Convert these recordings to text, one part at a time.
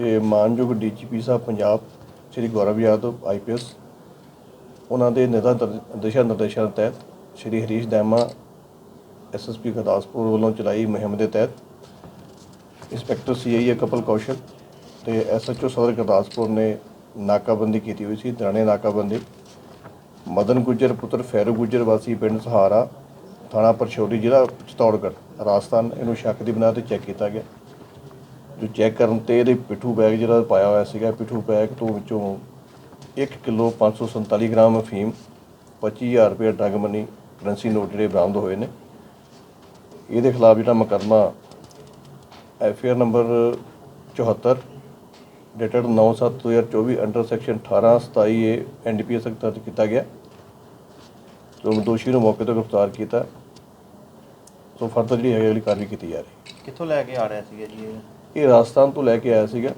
ਤੇ ਮਾਨਯੋਗ ਡੀਜੀਪੀ ਸਾਹਿਬ ਪੰਜਾਬ, ਸ੍ਰੀ ਗੌਰਵ ਯਾਦਵ ਆਈਪੀਐਸ ਉਹਨਾਂ ਦੇ ਨਿਰਦਾ ਦਿਸ਼ਾ ਨਿਰਦੇਸ਼ਾਂ ਤਹਿਤ ਸ੍ਰੀ ਹਰੀਸ਼ ਦੈਮਾ ਐਸਐਸਪੀ ਗੁਰਦਾਸਪੁਰ ਵੱਲੋਂ ਚਲਾਈ ਮੁਹਿੰਮ ਦੇ ਤਹਿਤ ਇੰਸਪੈਕਟਰ ਸੀਆਈਏ ਕਪਲ ਕੌਸ਼ਲ ਤੇ ਐਸਐਚਓ ਸਦਰ ਗੁਰਦਾਸਪੁਰ ਨੇ ਨਾਕਾਬੰਦੀ ਕੀਤੀ ਹੋਈ ਸੀ, ਦਰਾਣੇ ਨਾਕਾਬੰਦੀ। ਮਦਨ ਗੁੱਜਰ, ਪੁੱਤਰ ਫੈਰੂ ਗੁੱਜਰ, ਵਾਸੀ ਪਿੰਡ ਸਹਾਰਾ, ਥਾਣਾ ਪਰਸ਼ੋਰੀ ਜ਼ਿਲ੍ਹਾ ਚਿਤੌੜਗੜ੍ਹ, ਰਾਜਸਥਾਨ। ਇਹਨੂੰ ਸ਼ੱਕ ਦੀ ਬਣਾ ਤੇ ਚੈੱਕ ਕੀਤਾ ਗਿਆ। ਜੋ ਚੈੱਕ ਕਰਨ ਤੇ ਇਹਦੇ ਪਿੱਠੂ ਬੈਗ ਜਿਹੜਾ ਪਾਇਆ ਹੋਇਆ ਸੀਗਾ, ਪਿੱਠੂ ਬੈਗ ਤੋਂ ਵਿੱਚੋਂ 1 ਕਿਲੋ 547 ਗ੍ਰਾਮ ਅਫੀਮ 25000 ਰੁਪਏ ਡਰਗ ਮਨੀ, ਕਰੰਸੀ ਨੋਟ ਜਿਹੜੇ ਬਰਾਮਦ ਹੋਏ ਨੇ। ਇਹਦੇ ਖਿਲਾਫ ਜਿਹੜਾ ਮੁਕੱਦਮਾ FIR number 74 dated 9/7/2024 under section 18 27 A NDPS ਤਹਿਤ ਦਰਜ ਕੀਤਾ ਗਿਆ। ਸੋ ਦੋਸ਼ੀ ਨੂੰ ਮੌਕੇ ਤੋਂ ਗ੍ਰਿਫਤਾਰ ਕੀਤਾ। ਸੋ ਫਰਦਰ ਜਿਹੜੀ ਹੈ ਅਗਲੀ ਕਾਰਵਾਈ ਕੀਤੀ ਜਾ ਰਹੀ ਕਿੱਥੋਂ ਲੈ ਕੇ ਆ ਰਿਹਾ ਸੀਗਾ ਜੀ ਇਹ? ਇਹ ਰਾਜਸਥਾਨ ਤੋਂ ਲੈ ਕੇ ਆਇਆ ਸੀਗਾ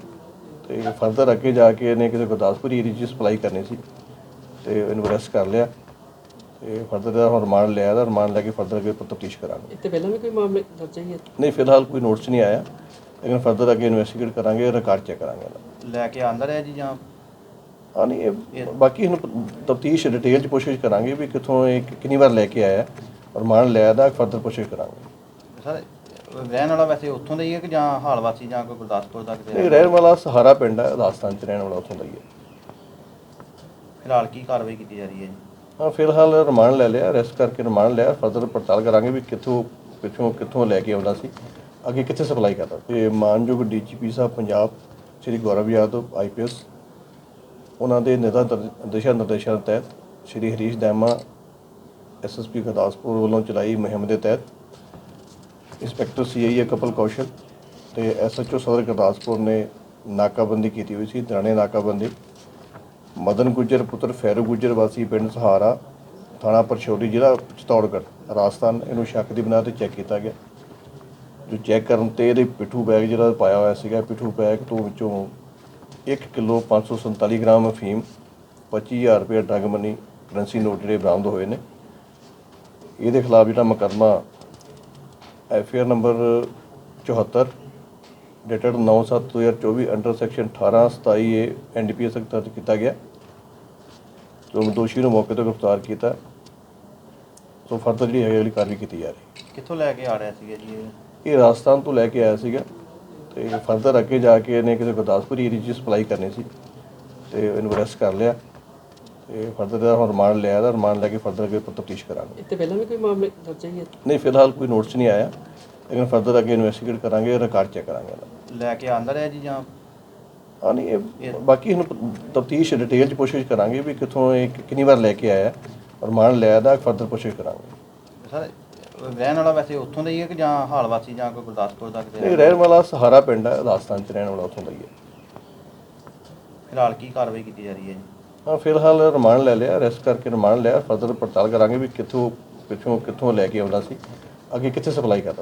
ਤੇ ਫਰਦਰ ਅੱਗੇ ਜਾ ਕੇ ਇਹਨੇ ਕਿਸੇ ਗੁਰਦਾਸਪੁਰ ਏਰੀਆ 'ਚ ਸਪਲਾਈ ਕਰਨੀ ਸੀ ਤੇ ਇਹਨੂੰ ਅਰੈਸਟ ਕਰ ਲਿਆ ਤੇ ਫਰਦਰ ਦਾ ਹੁਣ ਰਿਮਾਂਡ ਲਿਆ ਦਾ ਰਿਮਾਂਡ ਲੈ ਕੇ ਫਰਦਰ ਅੱਗੇ ਤਫਤੀਸ਼ ਕਰਾਂਗੇ। ਇੱਥੇ ਪਹਿਲਾਂ ਵੀ ਕੋਈ ਮਾਮਲੇ ਦਰਜ ਹੈ ਨਹੀਂ ਫਿਲਹਾਲ ਕੋਈ ਨੋਟਿਸ ਨਹੀਂ ਆਇਆ ਲੇਕਿਨ ਫਰਦਰ ਅੱਗੇ ਇਨਵੈਸਟੀਗੇਟ ਕਰਾਂਗੇ ਰਿਕਾਰਡ ਚੈੱਕ ਕਰਾਂਗੇ। ਲੈ ਕੇ ਆਂਦਾ ਰਿਹਾ ਜੀ ਜਾਂ? ਹਾਂ ਨਹੀਂ ਇਹ ਬਾਕੀ ਇਹਨੂੰ ਤਫਤੀਸ਼ ਡਿਟੇਲ 'ਚ ਪੁੱਛਗਿੱਛ ਕਰਾਂਗੇ ਵੀ ਕਿੱਥੋਂ ਇਹ ਕਿੰਨੀ ਵਾਰ ਲੈ ਕੇ ਆਇਆ ਰਿਮਾਂਡ ਲਿਆ ਦਾ ਫਰਦਰ ਪੁੱਛਗਿੱਛ ਕਰਾਂਗੇ। ਸਰ ਰਹਿਣ ਵਾਲਾ ਵੈਸੇ ਉੱਥੋਂ ਦਾ ਹੀ ਹੈ ਕਿ ਜਾਂ ਹਾਲ ਵਾਸੀ ਜਾਂ ਕੋਈ ਗੁਰਦਾਸਪੁਰ ਦਾ ਕਿਤੇ ਇਹ ਰਹਿਣ ਵਾਲਾ ਸਹਾਰਾ ਪਿੰਡ ਹੈ ਰਾਜਸਥਾਨ 'ਚ ਰਹਿਣ ਵਾਲਾ ਉੱਥੋਂ ਦਾ ਹੀ ਹੈ। ਫਿਲਹਾਲ ਕੀ ਕਾਰਵਾਈ ਕੀਤੀ ਜਾ ਰਹੀ ਹੈ ਜੀ? ਹਾਂ ਫਿਲਹਾਲ ਰਿਮਾਂਡ ਲੈ ਲਿਆ ਅਰੈਸਟ ਕਰਕੇ ਰਿਮਾਂਡ ਲਿਆ ਫਰਦਰ ਪੜਤਾਲ ਕਰਾਂਗੇ ਵੀ ਕਿੱਥੋਂ ਪਿੱਛੋਂ ਕਿੱਥੋਂ ਲੈ ਕੇ ਆਉਂਦਾ ਸੀ ਅੱਗੇ ਕਿੱਥੇ ਸਪਲਾਈ ਕਰਦਾ ਤੇ ਮਾਨਯੋਗ ਡੀਜੀਪੀ ਸਾਹਿਬ ਪੰਜਾਬ ਸ੍ਰੀ ਗੌਰਵ ਯਾਦਵ ਆਈਪੀਐਸ ਉਹਨਾਂ ਦੇ ਨਿਰਦਾ ਦਿਸ਼ਾ ਨਿਰਦੇਸ਼ਾਂ ਤਹਿਤ ਸ੍ਰੀ ਹਰੀਸ਼ ਦੈਮਾ ਐਸਐਸਪੀ ਗੁਰਦਾਸਪੁਰ ਵੱਲੋਂ ਚਲਾਈ ਮੁਹਿੰਮ ਦੇ ਤਹਿਤ ਇੰਸਪੈਕਟਰ ਸੀਆਈਏ ਕਪਲ ਕੌਸ਼ਲ ਤੇ ਐਸਐਚਓ ਸਦਰ ਗੁਰਦਾਸਪੁਰ ਨੇ ਨਾਕਾਬੰਦੀ ਕੀਤੀ ਹੋਈ ਸੀ ਦਰਾਣੇ ਨਾਕਾਬੰਦੀ। ਮਦਨ ਗੁੱਜਰ ਪੁੱਤਰ ਫੈਰੂ ਗੁੱਜਰ ਵਾਸੀ ਪਿੰਡ ਸਹਾਰਾ, ਥਾਣਾ ਪਰਸ਼ੋਰੀ ਜ਼ਿਲ੍ਹਾ ਚਤੌੜਗੜ੍ਹ, ਰਾਜਸਥਾਨ। ਇਹਨੂੰ ਸ਼ੱਕ ਦੀ ਬਣਾ ਤੇ ਚੈੱਕ ਕੀਤਾ ਗਿਆ। ਜੋ ਚੈੱਕ ਕਰਨ ਤੇ ਇਹਦੇ ਪਿੱਠੂ ਬੈਗ ਜਿਹੜਾ ਪਾਇਆ ਹੋਇਆ ਸੀਗਾ, ਪਿੱਠੂ ਬੈਗ ਤੋਂ ਵਿੱਚੋਂ 1 ਕਿਲੋ 547 ਗ੍ਰਾਮ ਅਫੀਮ 25000 ਰੁਪਏ ਡਰਗ ਮਨੀ, ਕਰੰਸੀ ਨੋਟ ਜਿਹੜੇ ਬਰਾਮਦ ਹੋਏ ਨੇ। ਇਹਦੇ ਖਿਲਾਫ ਜਿਹੜਾ ਮੁਕੱਦਮਾ FIR number 74 dated 9/7/2024 under section 18 27 A NDPS ਤਹਿਤ ਦਰਜ ਕੀਤਾ ਗਿਆ। ਸੋ ਦੋਸ਼ੀ ਨੂੰ ਮੌਕੇ ਤੋਂ ਗ੍ਰਿਫਤਾਰ ਕੀਤਾ। ਸੋ ਫਰਦਰ ਜਿਹੜੀ ਹੈ ਅਗਲੀ ਕਾਰਵਾਈ ਕੀਤੀ ਜਾ ਰਹੀ ਕਿੱਥੋਂ ਲੈ ਕੇ ਆ ਰਿਹਾ ਸੀਗਾ ਜੀ ਇਹ? ਇਹ ਰਾਜਸਥਾਨ ਤੋਂ ਲੈ ਕੇ ਆਇਆ ਸੀਗਾ। ਤੇ ਫਰਦਰ ਅੱਗੇ ਜਾ ਕੇ ਇਹਨੇ ਕਿਸੇ ਗੁਰਦਾਸਪੁਰ ਏਰੀਆ 'ਚ ਸਪਲਾਈ ਕਰਨੀ ਸੀ। ਤੇ ਇਹਨੂੰ ਅਰੈਸਟ ਕਰ ਲਿਆ। ਤੇ ਫਰਦਰ ਦਾ ਹੁਣ ਰਿਮਾਂਡ ਲਿਆ ਦਾ ਰਿਮਾਂਡ ਲੈ ਕੇ ਫਰਦਰ ਅੱਗੇ ਤਫਤੀਸ਼ ਕਰਾਂਗੇ। ਇੱਥੇ ਪਹਿਲਾਂ ਵੀ ਕੋਈ ਮਾਮਲੇ ਦਰਜ ਹੈ ਨਹੀਂ ਫਿਲਹਾਲ ਕੋਈ ਨੋਟਿਸ ਨਹੀਂ ਆਇਆ। ਲੇਕਿਨ ਫਰਦਰ ਅੱਗੇ ਇਨਵੈਸਟੀਗੇਟ ਕਰਾਂਗੇ ਰਿਕਾਰਡ ਚੈੱਕ ਕਰਾਂਗੇ। ਲੈ ਕੇ ਆਂਦਾ ਰਿਹਾ ਜੀ ਜਾਂ? ਹਾਂ ਨਹੀਂ ਇਹ ਬਾਕੀ ਇਹਨੂੰ ਤਫਤੀਸ਼ ਡਿਟੇਲ 'ਚ ਪੁੱਛਗਿੱਛ ਕਰਾਂਗੇ ਵੀ ਕਿੱਥੋਂ ਇਹ ਕਿੰਨੀ ਵਾਰ ਲੈ ਕੇ ਆਇਆ। ਰਿਮਾਂਡ ਲਿਆ ਦਾ ਫਰਦਰ ਪੁੱਛਗਿੱਛ ਕਰਾਂਗੇ। ਸਰ ਰਹਿਣ ਵਾਲਾ ਵੈਸੇ ਉੱਥੋਂ ਦਾ ਹੀ ਹੈ ਕਿ ਜਾਂ ਹਾਲ ਵਾਸੀ ਜਾਂ ਕੋਈ ਗੁਰਦਾਸਪੁਰ ਦਾ ਕਿਤੇ ਇਹ ਰਹਿਣ ਵਾਲਾ ਸਹਾਰਾ ਪਿੰਡ ਹੈ ਰਾਜਸਥਾਨ 'ਚ ਰਹਿਣ ਵਾਲਾ ਉੱਥੋਂ ਦਾ ਹੀ ਹੈ। ਫਿਲਹਾਲ ਕੀ ਕਾਰਵਾਈ ਕੀਤੀ ਜਾ ਰਹੀ ਹੈ ਜੀ? ਹਾਂ, ਫਿਲਹਾਲ ਰਿਮਾਂਡ ਲੈ ਲਿਆ ਅਰੈਸਟ ਕਰਕੇ ਰਿਮਾਂਡ ਲਿਆ, ਫਰਦਰ ਪੜਤਾਲ ਕਰਾਂਗੇ ਵੀ ਕਿੱਥੋਂ, ਪਿੱਛੋਂ ਕਿੱਥੋਂ ਲੈ ਕੇ ਆਉਂਦਾ ਸੀ, ਅੱਗੇ ਕਿੱਥੇ ਸਪਲਾਈ ਕਰਦਾ